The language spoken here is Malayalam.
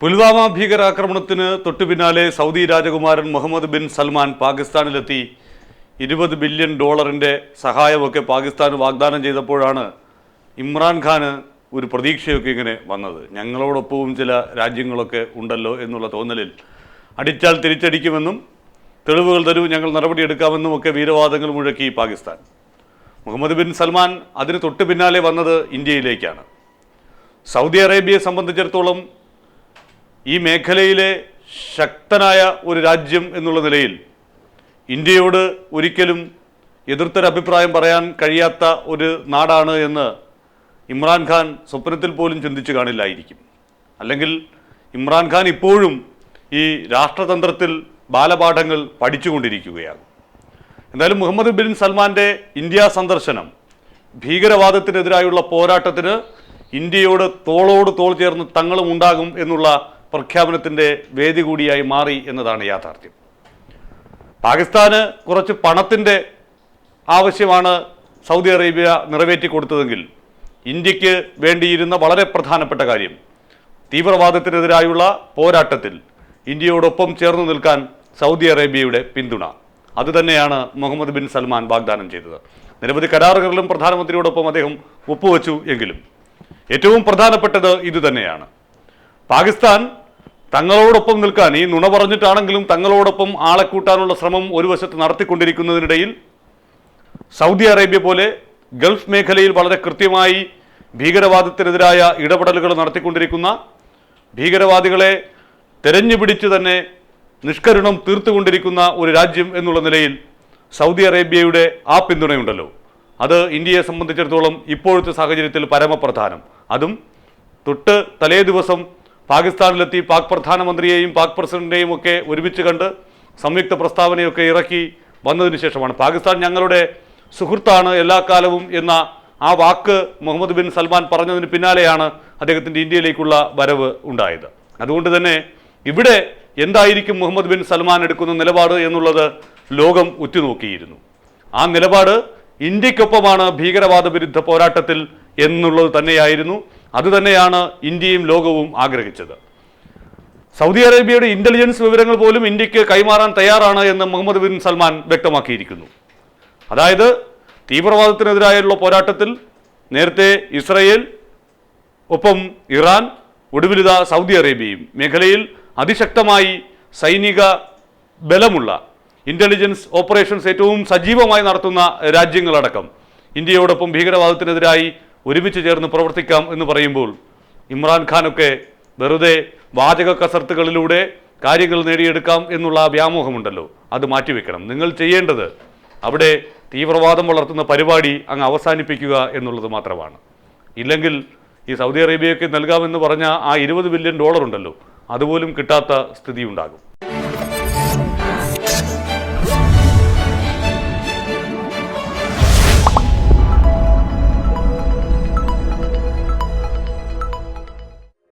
പുൽവാമ ഭീകരാക്രമണത്തിന് തൊട്ടു പിന്നാലെ സൗദി രാജകുമാരൻ മുഹമ്മദ് ബിൻ സൽമാൻ പാകിസ്ഥാനിലെത്തി. ഇരുപത് ബില്യൺ ഡോളറിന്റെ സഹായമൊക്കെ പാകിസ്ഥാന് വാഗ്ദാനം ചെയ്തപ്പോഴാണ് ഇമ്രാൻഖാന് ഒരു പ്രതീക്ഷയൊക്കെ ഇങ്ങനെ വന്നത്. ഞങ്ങളോടൊപ്പവും ചില രാജ്യങ്ങളൊക്കെ ഉണ്ടല്ലോ എന്നുള്ള തോന്നലിൽ. അടിച്ചാൽ തിരിച്ചടിക്കുമെന്നും തെളിവുകൾ തരൂ ഞങ്ങൾ നടപടിയെടുക്കാമെന്നും ഒക്കെ വീരവാദങ്ങൾ മുഴക്കി പാകിസ്ഥാൻ. മുഹമ്മദ് ബിൻ സൽമാൻ അതിന് തൊട്ടു പിന്നാലെ വന്നത് ഇന്ത്യയിലേക്കാണ്. സൗദി അറേബ്യയെ സംബന്ധിച്ചിടത്തോളം ഈ മേഖലയിലെ ശക്തനായ ഒരു രാജ്യം എന്നുള്ള നിലയിൽ ഇന്ത്യയോട് ഒരിക്കലും എതിർത്തൊരഭിപ്രായം പറയാൻ കഴിയാത്ത ഒരു നാടാണ് എന്ന് ഇമ്രാൻഖാൻ സ്വപ്നത്തിൽ പോലും ചിന്തിച്ചു കാണില്ലായിരിക്കും. അല്ലെങ്കിൽ ഇമ്രാൻഖാൻ ഇപ്പോഴും ഈ രാഷ്ട്രതന്ത്രത്തിൽ ബാലപാഠങ്ങൾ പഠിച്ചുകൊണ്ടിരിക്കുകയാണ് എന്തായാലും മുഹമ്മദ് ബിൻ സൽമാന്റെ ഇന്ത്യ സന്ദർശനം ഭീകരവാദത്തിനെതിരായുള്ള പോരാട്ടത്തിന് ഇന്ത്യയോട് തോളോട് തോൾ ചേർന്ന് തങ്ങളും ഉണ്ടാകും എന്നുള്ള പ്രഖ്യാപനത്തിന്റെ വേദി കൂടിയായി മാറി എന്നതാണ് യാഥാർത്ഥ്യം. പാകിസ്ഥാന് കുറച്ച് പണത്തിന്റെ ആവശ്യമാണ് സൗദി അറേബ്യ നിറവേറ്റി കൊടുത്തതെങ്കിൽ ഇന്ത്യയ്ക്ക് വേണ്ടിയിരുന്ന വളരെ പ്രധാനപ്പെട്ട കാര്യം തീവ്രവാദത്തിനെതിരായുള്ള പോരാട്ടത്തിൽ ഇന്ത്യയോടൊപ്പം ചേർന്ന് നിൽക്കാൻ സൗദി അറേബ്യയുടെ പിന്തുണ. അതുതന്നെയാണ് മുഹമ്മദ് ബിൻ സൽമാൻ വാഗ്ദാനം ചെയ്തത്. നിരവധി കരാറുകളിലും പ്രധാനമന്ത്രിയോടൊപ്പം അദ്ദേഹം ഒപ്പുവെച്ചു എങ്കിലും ഏറ്റവും പ്രധാനപ്പെട്ടത് ഇതുതന്നെയാണ്. പാകിസ്ഥാൻ തങ്ങളോടൊപ്പം നിൽക്കാൻ ഈ നുണ പറഞ്ഞിട്ടാണെങ്കിലും തങ്ങളോടൊപ്പം ആളെ കൂട്ടാനുള്ള ശ്രമം ഒരു വശത്ത് നടത്തിക്കൊണ്ടിരിക്കുന്നതിനിടയിൽ സൗദി അറേബ്യ പോലെ ഗൾഫ് മേഖലയിൽ വളരെ കൃത്യമായി ഭീകരവാദത്തിനെതിരായ ഇടപെടലുകൾ നടത്തിക്കൊണ്ടിരിക്കുന്ന ഭീകരവാദികളെ തെരഞ്ഞുപിടിച്ച് തന്നെ നിഷ്കരുണം തീർത്തുകൊണ്ടിരിക്കുന്ന ഒരു രാജ്യം എന്നുള്ള നിലയിൽ സൗദി അറേബ്യയുടെ ആ പിന്തുണയുണ്ടല്ലോ. അത് ഇന്ത്യയെ സംബന്ധിച്ചിടത്തോളം ഇപ്പോഴത്തെ സാഹചര്യത്തിൽ പരമപ്രധാനം. അതും തൊട്ട് തലേ ദിവസം പാകിസ്ഥാനിലെത്തി പാക് പ്രധാനമന്ത്രിയെയും പാക് പ്രസിഡന്റിനെയും ഒക്കെ ഒരുമിച്ച് കണ്ട് സംയുക്ത പ്രസ്താവനയൊക്കെ ഇറക്കി വന്നതിന് ശേഷമാണ്. പാകിസ്ഥാൻ ഞങ്ങളുടെ സുഹൃത്താണ് എല്ലാ കാലവും എന്ന ആ വാക്ക് മുഹമ്മദ് ബിൻ സൽമാൻ പറഞ്ഞതിന് പിന്നാലെയാണ് അദ്ദേഹത്തിന്റെ ഇന്ത്യയിലേക്കുള്ള വരവ് ഉണ്ടായത്. അതുകൊണ്ട് തന്നെ ഇവിടെ എന്തായിരിക്കും മുഹമ്മദ് ബിൻ സൽമാൻ എടുക്കുന്ന നിലപാട് എന്നുള്ളത് ലോകം ഉറ്റുനോക്കിയിരുന്നു. ആ നിലപാട് ഇന്ത്യക്കൊപ്പമാണ് ഭീകരവാദ വിരുദ്ധ പോരാട്ടത്തിൽ എന്നുള്ളത് തന്നെയായിരുന്നു. അതുതന്നെയാണ് ഇന്ത്യയും ലോകവും ആഗ്രഹിച്ചത്. സൗദി അറേബ്യയുടെ ഇന്റലിജൻസ് വിവരങ്ങൾ പോലും ഇന്ത്യയ്ക്ക് കൈമാറാൻ തയ്യാറാണ് എന്ന് മുഹമ്മദ് ബിൻ സൽമാൻ വ്യക്തമാക്കിയിരിക്കുന്നു. അതായത് തീവ്രവാദത്തിനെതിരായുള്ള പോരാട്ടത്തിൽ നേരത്തെ ഇസ്രയേൽ ഒപ്പം ഇറാൻ ഒടുവിലിത സൗദി അറേബ്യയും മേഖലയിൽ അതിശക്തമായി സൈനിക ബലമുള്ള ഇന്റലിജൻസ് ഓപ്പറേഷൻസ് ഏറ്റവും സജീവമായി നടത്തുന്ന രാജ്യങ്ങളടക്കം ഇന്ത്യയോടൊപ്പം ഭീകരവാദത്തിനെതിരായി ഒരുമിച്ച് ചേർന്ന് പ്രവർത്തിക്കാം എന്ന് പറയുമ്പോൾ ഇമ്രാൻഖാനൊക്കെ വെറുതെ വാചക കസർത്തുകളിലൂടെ കാര്യങ്ങൾ നേടിയെടുക്കാം എന്നുള്ള ആ വ്യാമോഹമുണ്ടല്ലോ. അത് മാറ്റിവെക്കണം. നിങ്ങൾ ചെയ്യേണ്ടത് അവിടെ തീവ്രവാദം വളർത്തുന്ന പരിപാടി അങ്ങ് അവസാനിപ്പിക്കുക എന്നുള്ളത് മാത്രമാണ്. ഇല്ലെങ്കിൽ ഈ സൗദി അറേബ്യയ്ക്ക് നൽകാമെന്ന് പറഞ്ഞ ആ ഇരുപത് ബില്യൺ ഡോളർ ഉണ്ടല്ലോ അതുപോലും കിട്ടാത്ത സ്ഥിതി ഉണ്ടാകും